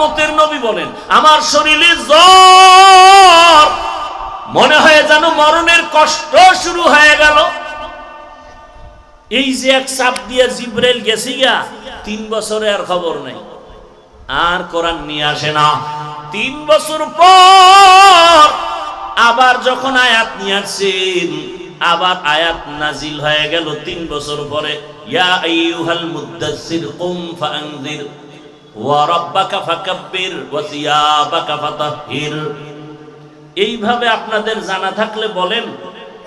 রহমতের নবী বলেন, আমার শরীরে জ্বর। মনে হয় যেন মরণের কষ্ট শুরু হয়ে গেল। এই যে এক চাপ দিয়ে জিব্রেল গেছি গা তিন বছরে আর খবর নেই। আর কোরআন নিয়ে আসে না। তিন বছর পর আবার যখন আয়াত নিয়ে আসছেন, আবার আয়াত নাজিল হয়ে গেল তিন বছর পরে। ইয়া আইয়ুহাল মুদ্দাসসির কুম ফাআনজির এইভাবে আপনাদের জানা থাকলে বলেন,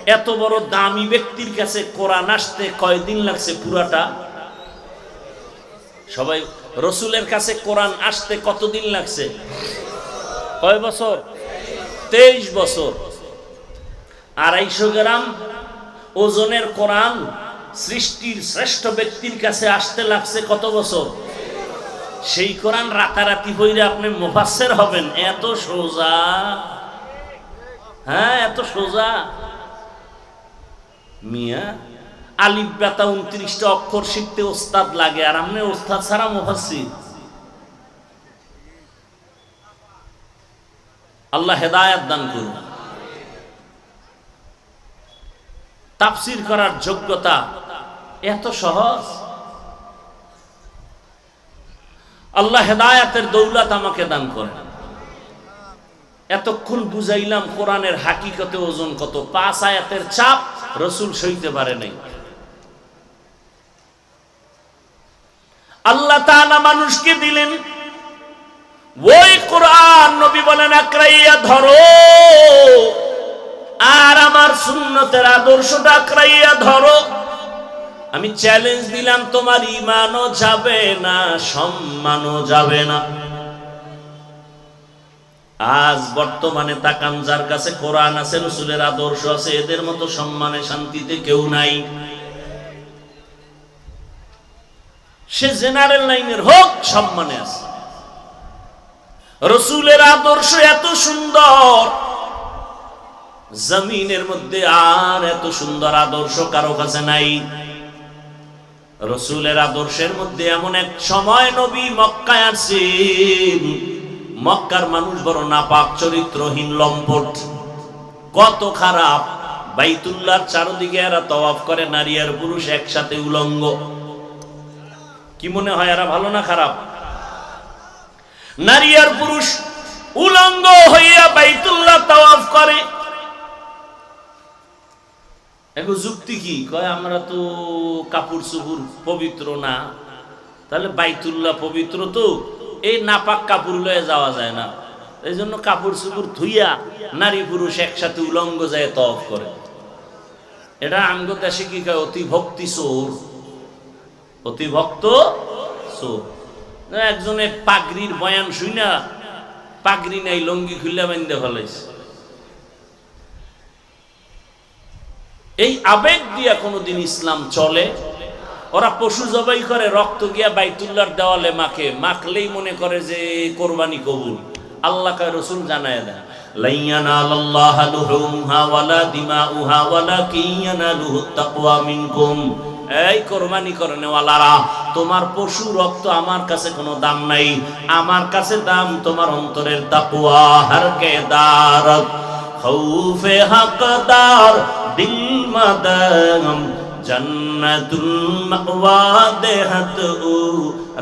এত বড় দামি ব্যক্তির কাছে কোরআন আসতে কয়দিন লাগছে পুরাটা? সবাই, রসুলের কাছে কোরআন আসতে কতদিন লাগছে? কয় বছর? তেইশ বছর। আড়াইশো গ্রাম ওজনের কোরআন সৃষ্টির শ্রেষ্ঠ ব্যক্তির কাছে আসতে লাগছে কত বছর? সেই কোরআন রাতারাতি হইলে আপনি মুফাসসির হবেন। এত সোজা। হ্যাঁ এত সোজা। মিয়া, আলিফ বেতা উনত্রিশটা অক্ষর শিখতে ওস্তাদ লাগে, আর আপনি ওস্তাদ ছাড়া মুফাসসির। আল্লাহ হেদায়াত দান করুন। তাফসির করার যোগ্যতা এত সহজ। আল্লাহ হেদায়াতের দৌলত আমাকে দান করেন। এতক্ষণ বুঝাইলাম কোরআনের হাকিকতে ওজন কত। পাঁচ আয়াতের চাপ রসুল সইতে পারে নাই। আল্লাহ তাআলা মানুষকে দিলেন, ওই কোরআন নবী বলেন আক্রাইয়া ধরো। আর আমার সুন্নতের আদর্শটা আক্রাইয়া ধরো। আমি চ্যালেঞ্জ দিলাম, তোমার ইমানও যাবে না, সম্মানও যাবে না। আজ বর্তমানে তাকান যার কাছে কোরআন আছে, রসুলের আদর্শ আছে, এদের মতো সম্মানে, শান্তিতে কেউ নাই। সে জেনারেল লাইনের হোক, সম্মানে আছে। রসুলের আদর্শ এত সুন্দর, জমিনের মধ্যে আর এত সুন্দর আদর্শ কারও কাছে নাই। রসুলের আদর্শের মধ্যে এমন এক সময় নবী মক্কায় আসছেন। মক্কার মানুষ বড় নাপাক, চরিত্রহীন, লম্পট, কত খারাপ। বাইতুল্লাহর চারদিকে এরা তওয়াফ করে, নারী আর পুরুষ একসাথে উলঙ্গ। কি মনে হয় এরা ভালো না খারাপ? নারী আর পুরুষ উলঙ্গ হইয়া বাইতুল্লাহ তাওয়াফ করে। এখন যুক্তি কি? কয়, আমরা তো কাপড় চুপুর পবিত্র না। তাহলে বাইতুল্লাহ পবিত্র তো, এই নাপাক কাপড় লয়ে যাওয়া যায় না। এই জন্য কাপড় চুপুর ধুইয়া নারী পুরুষ একসাথে উলঙ্গ যায় তফ করে। এটা আঙ্গ দেশে কি কয়, অতি ভক্তি চোর। অতি ভক্ত চোর। একজনে পাগড়ির বয়ান শুই না পাগড়ি নাই, লঙ্গি খুললে বান্ধে ফেলাইছে। এই আবেগ দিয়া কোনোদিন ইসলাম চলে? ওরা পশু জবাই করে, রক্ত গিয়া বাইতুল্লার দেওয়ালে মাখে। মাখলেই মনে করে যে কোরবানি কবুল। আল্লাহ রসুল জানায় দেয় তোমার পশু রক্ত আমার কাছে কোনো দাম নাই। আমার কাছে দাম তোমার অন্তরের তাকওয়া হরকে দারত খৌফে দেহত উ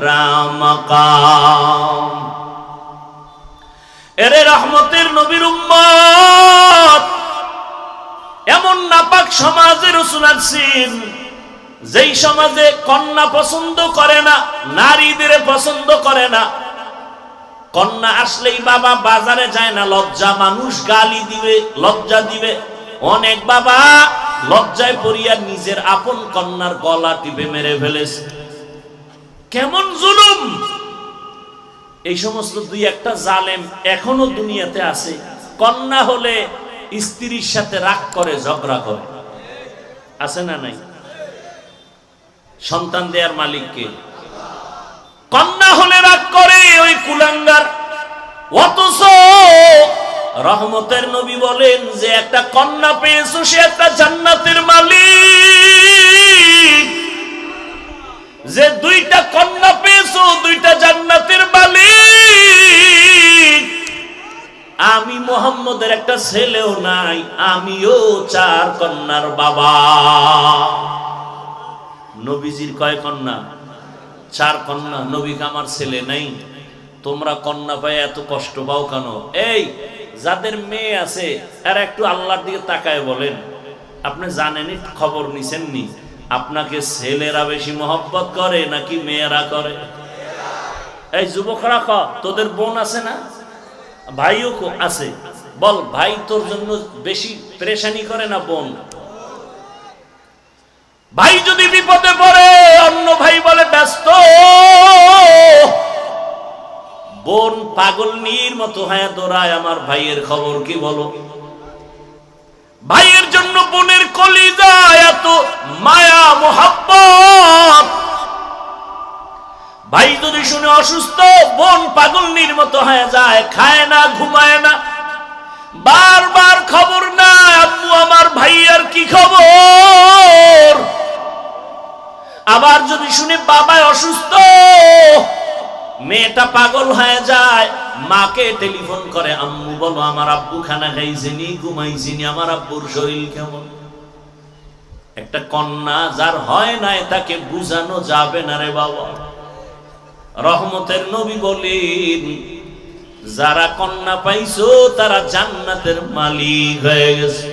রামকাম এরে রহমতের নবীর উম্মত এমন নাপাক সমাজে রসুল আছেন যেই সমাজে কন্যা পছন্দ করে না নারীদের পছন্দ করে না কন্যা আসলেই বাবা বাজারে যায় না লজ্জা মানুষ গালি দিবে লজ্জা দিবে অনেক বাবা লজ্জায় পড়িয়া নিজের আপন কন্যার গলা টিপে মেরে ফেলেছে। কেমন জুলুম! এই সমস্ত দুই একটা জালেম এখনও দুনিয়াতে আছে। কন্যা হলে স্ত্রীর সাথে রাগ করে, ঝগড়া করে। আছে না নাই? সন্তান দেয়ার মালিককে কন্যা হলে রাগ করে ওই কুলাঙ্গার। অথচ রহমতের নবী বলেন যে একটা কন্যা পেয়েছ, সে একটা জান্নাতের মালিক। যে দুইটা কন্যা পেয়েছ, দুইটা জান্নাতের মালিক। আমি মোহাম্মদের একটা ছেলেও নাই, আমিও চার কন্যার বাবা। নবীজির কয় কন্যা? চার কন্যা। নবীকে আমার ছেলে নাই। তোমরা কন্যা পায় এত কষ্ট পাও কেন? এই যাদের মেয়ে আছে, এরা একটু আল্লাহর দিকে তাকায় বলেন। আপনি জানেনই, খবর নিছেন নি আপনাকে ছেলেরা বেশি মহব্বত করে নাকি মেয়েরা করে? এই যুবকরা ক, তোদের বোন আছে না? ভাইও আছে। বল, ভাই তোর জন্য বেশি পরেশানি করে না বোন? ভাই যদি বিপদে পড়ে, অন্য ভাই বলে, ব্যস্ত। বোন পাগল নীর মতো হ্যাঁ দৌড়ায়, আমার ভাইয়ের খবর কি বলো? ভাইয়ের জন্য বোনের কলিজা এত মায়া, মোহাব্বত। ভাই যদি শুনে অসুস্থ, বোন পাগলনির মতো হয়ে যায়, খায় না, ঘুমায় না। বারবার খবর না আম্মু, আমার ভাইয়ার কি খবর? আবার যদি শুনে বাবায় অসুস্থ মেয়েটা পাগল হয়ে যায়। মাকে টেলিফোন করে, আম্মু, বলো আমার আব্বু খানা খাইছেনি ঘুমাইছিনি আমার আব্বুর শরীর কেমন? একটা কন্যা যার হয় নাই, তাকে বুঝানো যাবে না রে বাবা। রহমতের নবী বলেন, যারা কন্যা পাইছো, তারা জান্নাতের মালিক হয়ে গেছে।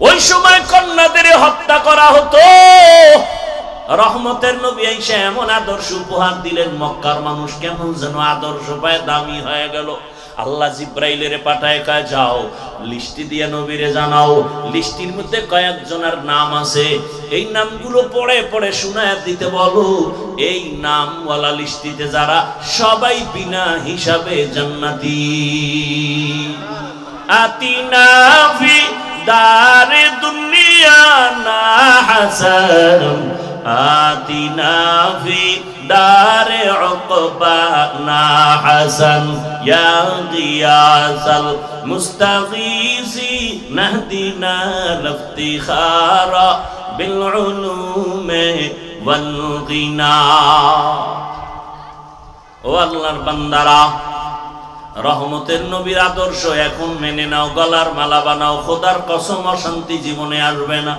ওই সময় কন্যাদের হত্যা করা হতো। রহমতের নবী আইসা এমন আদর্শ উপহার দিলেন, মক্কার মানুষ কেমন যেন আদর্শ পায়, দামি হয়ে গেল। আল্লাহ জিব্রাইলের পাঠায় কয়, যাও, লিস্টি দিয়ে নবীরে জানাও। লিস্টির মধ্যে কয়েকজনের নাম আছে। এই নামগুলো পড়ে পড়ে শোনায় দিতে বলো, এই নামওয়ালা লিস্টিতে যারা সবাই বিনা হিসাবে জান্নাতি। আতিনা ফি দারে দুনিয়া না হাসান উকবা না হাসান ইয়া গিয়াসাল মুস্তাগীসি নাহদিনা লাফতিখারা বিল উলুমে ওয়াল গিনা ও আল্লাহর বান্দারা, রহমতের নবীর আদর্শ এখন মেনে নাও, গলার মালা বানাও, খোদার কসম অশান্তি জীবনে আসবে না।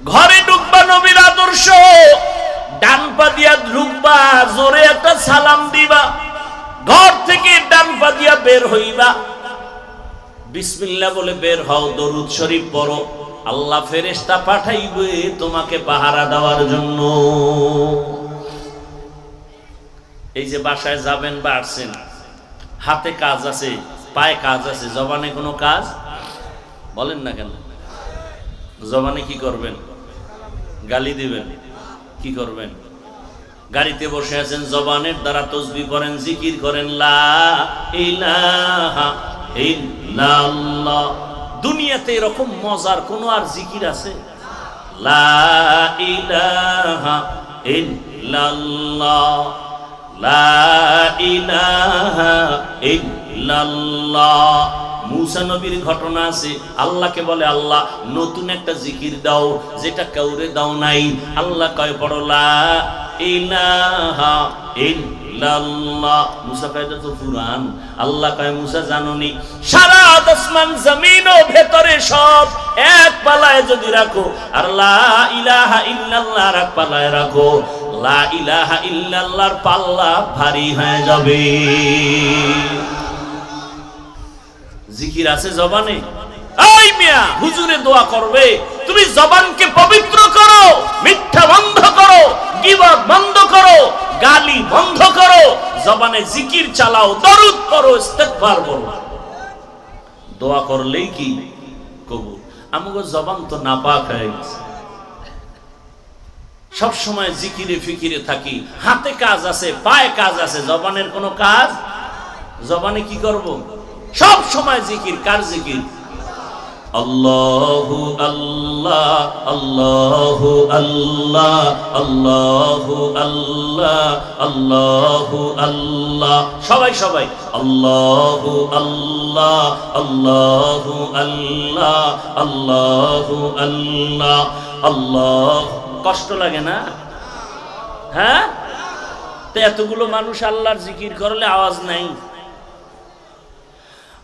ঘরে ঢুকবা নবীর আদর্শ। ডান পা দিয়া ঢুকবা, জোরে একটা সালাম দিবা। ঘর থেকে ডান পা দিয়া বের হইবা। বিসমিল্লাহ বলে বের হও, দরুদ শরীফ পড়ো। আল্লাহ ফেরেশতা পাঠাইবে তোমাকে পাহারা দেওয়ার জন্য। এই যে বাসায় যাবেন বা আসছেন, হাতে কাজ আছে, পায়ে কাজ আছে, জবানে কোনো কাজ? বলেন না কেন? জবানে কি করবেন? গালি দিবেন। কি করবেন? গাড়িতে বসে আছেন, জবানের দ্বারা তসবি করেন জিকির করেন দুনিয়াতে এরকম মজার কোনো আর জিকির আছে? লা ইলাহা ইল্লাল্লাহ। মুসা নবীর ঘটনা আছে, আল্লাহকে বলে, আল্লাহ, নতুন একটা জিকির দাও, যেটা কাউরে দাও নাই। আল্লাহ কয় পড়ো লা ইলাহা ইল্লাল্লাহ। মুসা তো আল্লাহ মুসা সারা জমিন ও ভেতরে সব এক যদি রাখো ইলাহা রাখো, লা ইলাহা পাল্লা ভারী হয়ে যাবে। জিকির আছে জবানে? এই মিয়া, হুজুরে দোয়া করবে। তুমি জবানকে পবিত্র করো, মিথ্যা বন্ধ করো, গিবত বন্ধ করো, গালি বন্ধ করো, জবানে জিকির চালাও, দরুদ করো বলো। দোয়া করলেই কি কবুল? আমাকে জবান তো নাপাক হয়ে গেছে। সব সময় জিকিরে ফিকিরে থাকি। হাতে কাজ আছে, পায়ে কাজ আছে, জবানের কোনো কাজ? জবানে কি করব? সব সময় জিকির, কার জিকির? আল্লাহু আল্লাহ আল্লাহু আল্লাহ আল্লাহু আল্লাহ আল্লাহু আল্লাহ। সবাই সবাই, আল্লাহু আল্লাহ আল্লাহু আল্লাহ আল্লাহু আল্লাহ। আল্লাহ, কষ্ট লাগে না? হ্যাঁ? তো এতগুলো মানুষ আল্লাহর জিকির করলে আওয়াজ নাই।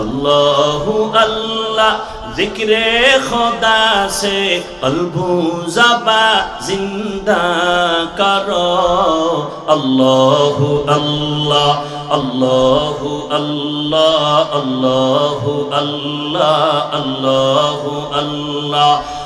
আল্লাহু আল্লাহ, জিক্রে খোদা সে অলভু জাবা জিন্দা কর। আল্লাহু আল্লাহ আল্লাহু আল্লাহ আল্লাহু আল্লাহ আল্লাহু আল্লাহ।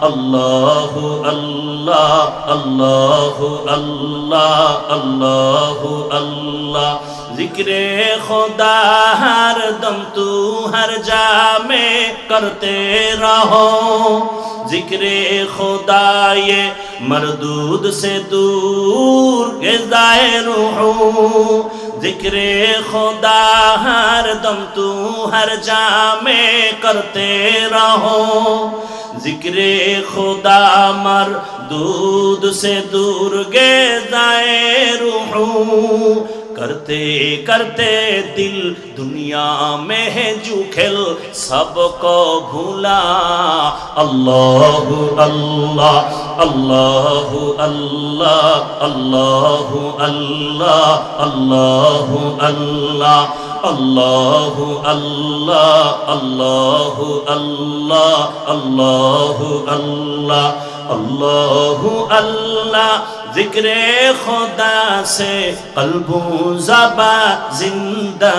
আল্লাহু আল্লাহ আল্লাহু আল্লাহ আল্লাহু আল্লাহ। জিক্রে খোদা হার দম তু জামে করতে রহো। ذکر خدا یہ مردود سے دور غذائے روح ذکر خدا ہر دم تو ہر جا میں کرتے رہو۔ ذکر خدا مر دود سے دور گے دائے करते करते दिल दुनिया में है जुखिल सबको भूला अल्लाह अल्लाह अल्लाह अल्लाह अल्लाह अल्लाह अल्लाह अल्लाह अल्लाह अल्लाह अल्लाह अल्लाह अल्लाह अल्लाह আল্লাহু আল্লাহ, জিক্রে খোদা সে, কলবু জবা জিন্দা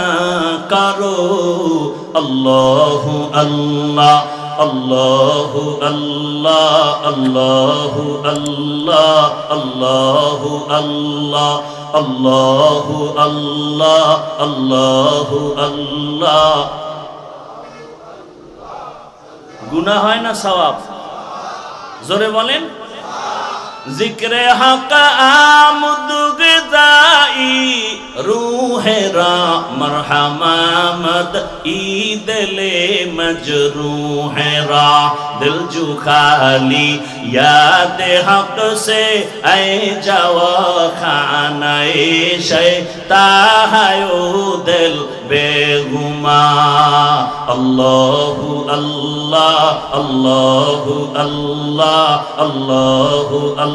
করো। আল্লাহু আল্লাহ আল্লাহু আল্লাহ আল্লাহু আল্লাহ আল্লাহু আল্লাহ আল্লাহু আল্লাহ আল্লাহু আল্লাহ। গুনা হয় না সওয়াব? জোরে বলেন জিক্রে হকা আমদুগ দাই রুহে রা মরহামা মদ, ঈদ লে মজরুহ রা, দিল জু খালি, ইয়াদ হক সে এ যাও খানায়ে শয়তা হায়ো দিল বেগুমা। আল্লাহু আল্লাহ আল্লাহু আল্লাহ আল্লাহু আল্লাহ।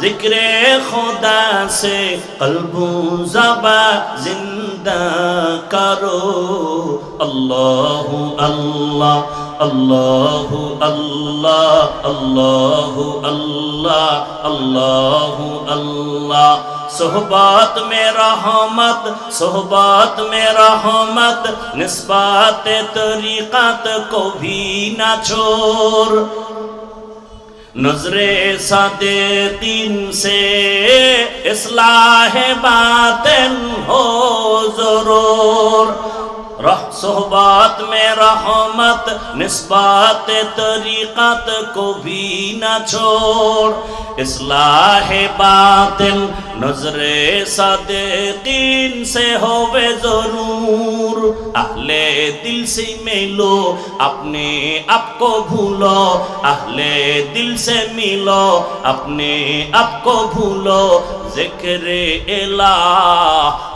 ذکر خدا سے قلب و زبا زندہ کرو اللہ اللہ اللہ اللہ اللہ اللہ اللہ اللہ صحبات میں رحمت صحبات میں رحمت نسبات طریقت کو بھی نہ چھوڑ نظر صدقین سے اصلاح باطن ہو ضرور सोहबात में रहमत निस्बात तरीक़त को भी न छोड़ इस्लाह बातिल नजरे सदीन से होवे जरूर अहले दिल से मिलो अपने आप को भूलो अहले दिल से मिलो अपने आप को भूलो जिक्र इला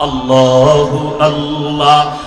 अल्लाह अल्लाह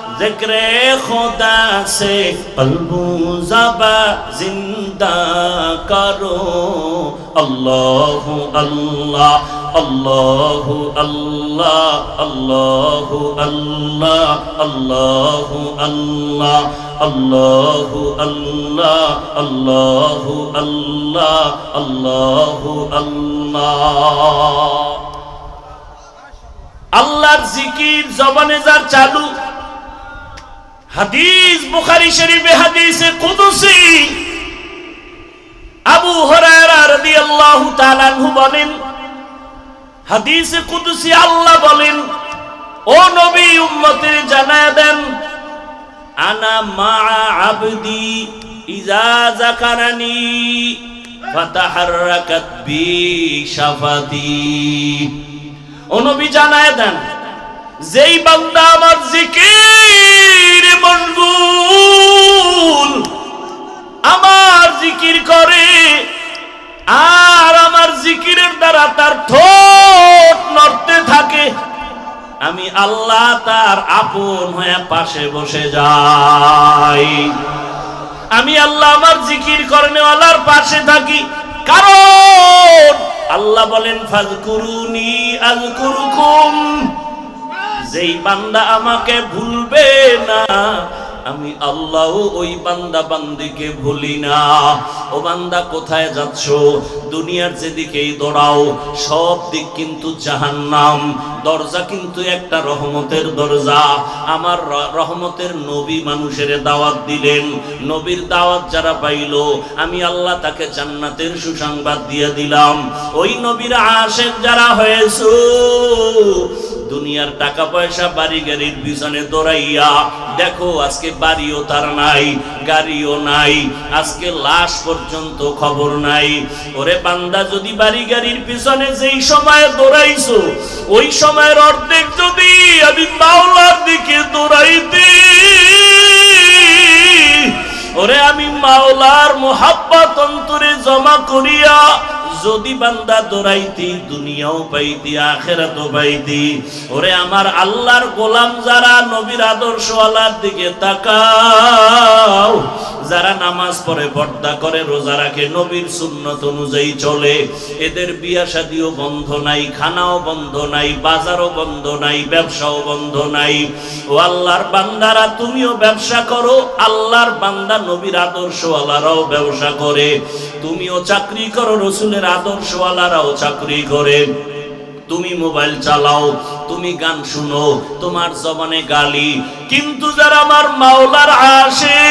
ذکر خدا سے قلبو زبا زندہ کرو اللہ اللہ اللہ اللہ اللہ اللہ اللہ اللہ اللہ اللہ اللہ اللہ اللہ اللہ اللہ আল্লাহর জিকির জবানে যার اللہ হাদিস বুখারী শরীফে হাদিসে কুদসি। আবু হুরায়রা রাদিয়াল্লাহু তাআলা আনহু বলেন, হাদিসে কুদসি আল্লাহ বলেন, ও নবী উম্মতের জানায় দেন, আনা মা আবদি ইজা যাকারানি, ফাতাহাররাকাত বি শাফাতি। অনবী জানায় দেন যেই বান্দা আমার জিকির মশগুল আমার জিকির করে, আর আমার জিকিরের দ্বারা তার ঠোঁট নড়তে থাকে, আমি আল্লাহ তার আপন হয়ে পাশে বসে যাই। আমি আল্লাহ আমার জিকির করনেওয়ালার পাশে থাকি, কারণ আল্লাহ বলেন, ফাজকুরুনি আজকুরুকুম। যেই বান্দা আমাকে ভুলবে না, আমি আল্লাহ ওই বান্দা বান্দিকে ভুলি না। ও বান্দা, কোথায় যাচ্ছ? দুনিয়ার যেদিকেই দৌড়াও, সব দিক কিন্তু জাহান্নাম। দরজা কিন্তু একটা রহমতের দরজা। আমার রহমতের নবী মানুষের দাওয়াত দিলেন। নবীর দাওয়াত যারা পাইল, আমি আল্লাহ তাকে জান্নাতের সুসংবাদ দিয়ে দিলাম। ওই নবীর আশেক যারা হয়েছে দুনিয়ার টাকা পয়সা বাড়ি গাড়ির পিছনে দৌড়াইয়া, দেখো, আজকে বাড়িও তার নাই, গাড়িও নাই, আজকে লাশ পর্যন্ত খবর নাই। ওরে বান্দা, যদি বাড়ি গাড়ির পিছনে যেই সময় দৌড়াইছো, ওই সময়ের অর্ধেক যদি আমি মাওলার দিকে দৌড়াইতে, ওরে আমি মাওলার মোহাব্বত অন্তরে জমা করিয়া যদি বান্দা দৌড়াইতি, দুনিয়াও পাইতি, আখেরাতও পাইতি, ওরে আমার আল্লাহর গোলাম যারা, নবীর আদর্শওয়ালার দিকে তাকাও, যারা নামাজ পড়ে, পর্দা করে, রোজা রাখে, নবীর সুন্নত অনুযায়ী চলে, এদের বিয়া শাদিও বন্ধ নাই, খানাও বন্ধ নাই, বাজারও বন্ধ নাই, ব্যবসাও বন্ধ নাই। ও আল্লাহর বান্দারা, তুমিও ব্যবসা করো, আল্লাহর বান্দা নবীর আদর্শওয়ালারাও ব্যবসা করে। তুমিও চাকরি করো, রসুলের আদর্শওয়ালারাও চাকরি করে। তুমি মোবাইল চালাও, তুমি গান শুনো, তোমার জবানে গালি। কিন্তু যারা আমার মাওলার আসে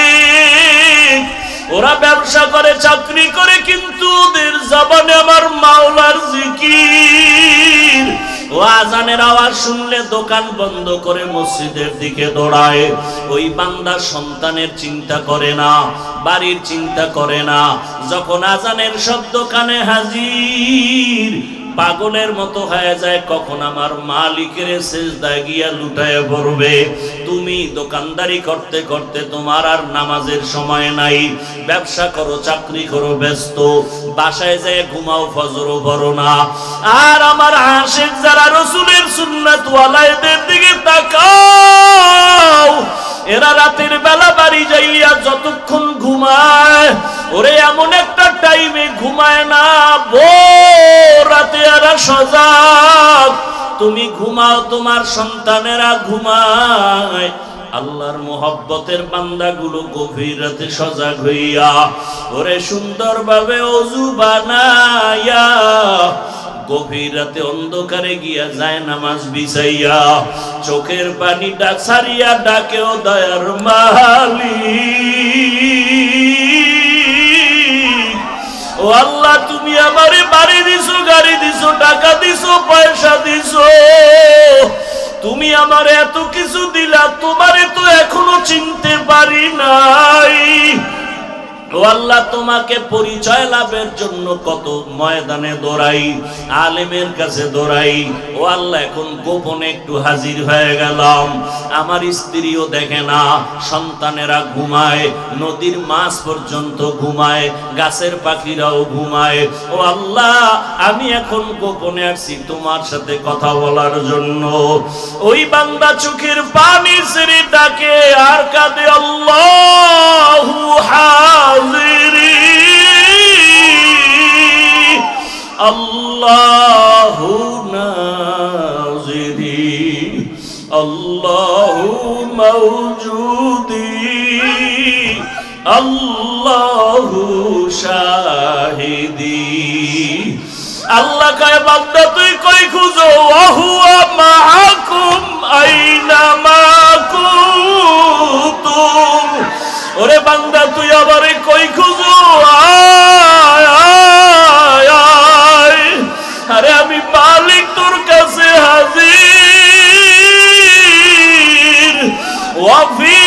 ওরা ব্যবসা করে, চাকরি করে, কিন্তু ওদের জবানে আমার মাওলার জিকির। আজানের আওয়াজ শুনলে দোকান বন্ধ করে মসজিদের দিকে দৌড়ায়। ওই বান্দা সন্তানের চিন্তা করে না, বাড়ির চিন্তা করে না। যখন আজানের শব্দ কানে হাজির, পাগলের মতো হয়ে যায়, কখন আমার মালিকের শেষ দাগিয়া লুটায় পড়বে। তুমি দোকানদারি করতে করতে তোমার আর নামাজের সময় নাই। ব্যবসা করো, চাকরি করো, ব্যস্ত। বাসায় যায় ঘুমাও, ফজরও ভরো না। আর আমার আশেক যারা রসুলের সুন্নাত ওয়ালাইদের দিকে তাকাও এরা রাতের বেলা বাড়ি যাইয়া যতক্ষণ ঘুমায়, ওরে এমন একটা টাইমে ঘুমায় না বো রাতে এরা সজাগ। তুমি ঘুমাও, তোমার সন্তানেরা ঘুমায়। আল্লাহর মোহব্বতের বান্দাগুলো গভীর রাতে সজাগ হইয়া, ওরে সুন্দরভাবে অজু বানাইয়া, গভীর রাতে অন্ধকারে গিয়া যায় নামাজ বিছাইয়া, চোখের পানি ডাক সারিয়া ডাকেও দয়ার মালি ও আল্লাহ, তুমি আমারে বাড়ি দিছো, গাড়ি দিছো, টাকা দিছো, পয়সা দিছো। তুমি আমার এত কিছু দিলা তোমারে তো এখনও চিনতে পারি নাই। ও আল্লাহ, তোমাকে পরিচয় লাভের জন্য কত ময়দানে দৌড়াই, আলেমের কাছে দৌড়াই। ও আল্লাহ, এখন গোপনে একটু হাজির হয়ে গেলাম। আমার স্ত্রীও দেখে না, সন্তানেরা ঘুমায়, নদীর মাছ পর্যন্ত ঘুমায়, গাছের পাখিরাও ঘুমায়। ও আল্লাহ, আমি এখন গোপনে আসছি তোমার সাথে কথা বলার জন্য। ওই বান্দা চোখের পানি সেরে ডাকে, আর কাঁদে আল্লাহু। বান্দা তুই কই খুঁজো? ওয়াহুয়া মাহাকুম আইনা মা কুতুম ওরে বান্দা তুই আবারে কই খুঁজো? আরে আমি মালিক তোর কাছে হাজির। ওয়াফি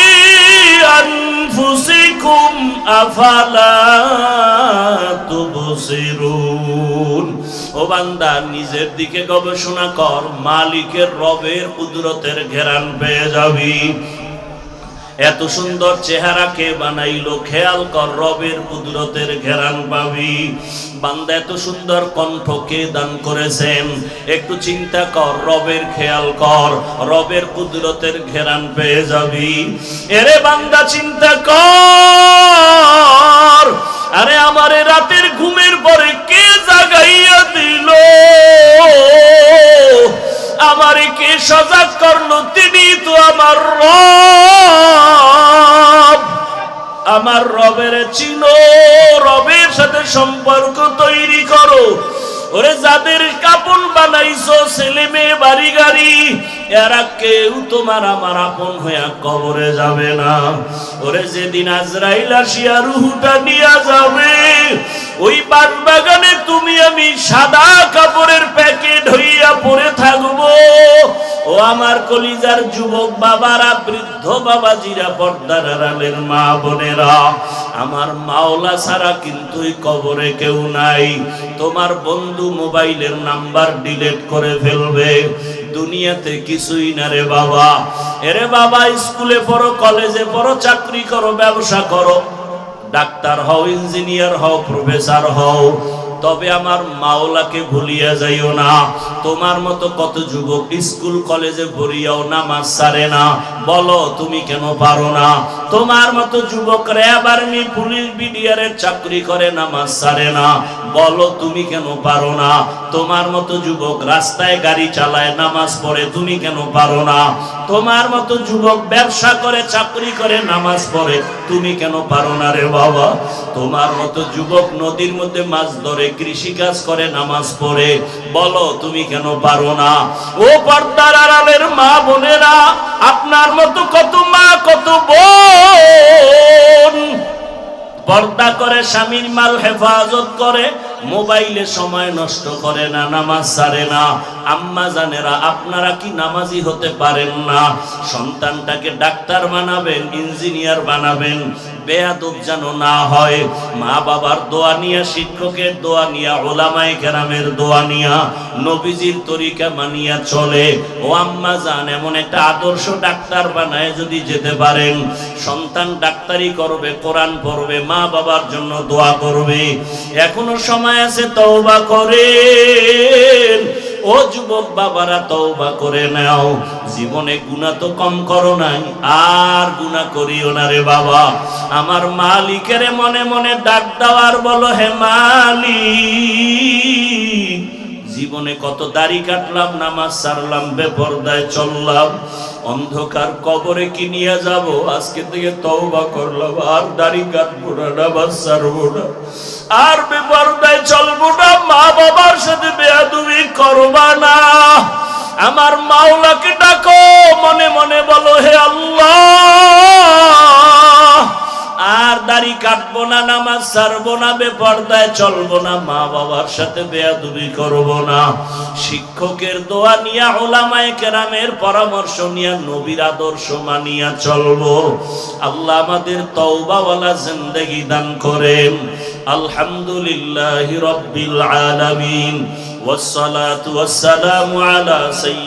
আনফুসিকুম আফালা। বান্দা নিজের দিকে গবেষণা কর, মালিকের রবের কুদরতের ঘেরান পেয়ে যাবি। এত সুন্দর চেহারা কে বানাইলো, খেয়াল কর, রবের কুদরতের ঘেরান পাবি। বান্দা এত সুন্দর কণ্ঠ কে দান করেছেন, একটু চিন্তা কর, রবের খেয়াল কর, রবের কুদরতের ঘেরান পেয়ে যাবি। এরে বান্দা, চিন্তা কর আরে আমারে রাতের ঘুমের পরে কে জাগাইয়া দিল? আমারে কে সজাগ করল? তিনি তো আমার রব। আমার রবের চিনো রবের সাথে সম্পর্ক তৈরি করো। ওরে যাদের কাপন বানাইছো, ছেলে মেয়ে বাড়ি গাড়ি এরা কেউ তোমার আমার আপন হইয়া কবরে যাবে না। ওরে যেদিন আজরাইল আসিয়া রুহুটা নিয়ে যাবে, ওই বাগ বাগানে তুমি আমি সাদা কাপড়ের প্যাকেট হইয়া পড়ে থাকব। ও আমার কলিজার যুবক বাবারা, বৃদ্ধ বাবাজিরা, পর্দার আড়ালের মা বোনেরা, আমার মাওলা ছাড়া কিন্তু কবরে কেউ নাই। তোমার বন্ধু মোবাইলের নাম্বার ডিলিট করে ফেলবে। দুনিয়াতে কিছুই না রে বাবা। এরে বাবা, স্কুলে পড়ো, কলেজে পড়ো, চাকরি করো, ব্যবসা করো। ডাক্তার হও, ইঞ্জিনিয়ার হও, প্রফেসর হও। তবে আমার মাওলাকে ভুলিয়া যাইও না। তোমার মতো কত যুবক স্কুল, কলেজে ভরিয়াও নামাজ সারে না। বলো, তুমি কেন পারো না? তোমার মতো যুবক র্যাব আর্মি পুলিশ বিডিআরের চাকরি করে নামাজ সারে না। বলো, তুমি কেন পারো না? তোমার মতো যুবক রাস্তায় গাড়ি চালায় নামাজ পড়ে, তুমি কেন পারো না? তোমার মতো যুবক ব্যবসা করে, চাকরি করে, নামাজ পড়ে, তুমি কেন পারো না রে বাবা? তোমার মতো যুবক নদীর মধ্যে মাছ ধরে কৃষি কাজ করে, নামাজ পড়ে। বলো, তুমি কেন পারো না? ও পর্দার আড়ালের মা বোনেরা, আপনার মতো কত মা, কত বোন। পর্দা করে, স্বামীর মাল হেফাজত করে, মোবাইলে সময় নষ্ট করে না, নামাজ সারে না। আম্মা জানেরা, আপনারা কি নামাজি হতে পারেন না? সন্তানটাকে ডাক্তার বানাবেন, ইঞ্জিনিয়ার বানাবেন। বেয়াদব যেন না হয়। মা বাবার দোয়া নিয়া, শিক্ষকের দোয়া নিয়া, ওলামায়ে কেরামের দোয়া নিয়া, নবীজির তরিকা মানিয়া চলে। ও আম্মা জান, এমন একটা আদর্শ ডাক্তার বানায় যদি যেতে পারেন। সন্তান ডাক্তারি করবে, কোরআন পড়বে মা বাবার জন্য দোয়া করবে। এখনও সময় আছে তওবা করেন। ও যুবক বাবারা, তওবা করে নাও। জীবনে গুণা তো কম করো নাই, আর গুণা করিও না রে বাবা। আমার মালিকের মনে মনে ডাক দেওয়ার বলো, হে মালিক, জীবনে কত দাড়ি কাটলাম, নামাজ সারলাম, বেপরদায় চললাম, অন্ধকার কবরে কি নিয়ে যাব? আজকে থেকে তওবা করলাম, আর দাড়ি কাটবো না, নামাজ সারবো না, আর বেপরদায় চলবো না মা বাবার সাথে বেয়াদুবি করবা না। আমার মাওলাকে ডাকো, মনে মনে বলো, হে আল্লাহ। আর দাড়ি কাটবো না, নামাজ ছাড়বো না, বেপর্দায় চলবো না, মা বাবার সাথে বেয়াদুবি করব না। শিক্ষকের দোয়া নিয়া, ওলামায়ে কেরামের পরামর্শ নিয়া, নবীর আদর্শ মানিয়া চলবো। আল্লাহ আমাদের তওবাওয়ালা জিন্দেগি দান করেন। আলহামদুলিল্লাহি রাব্বিল আলামিন والصلاة والسلام على سيد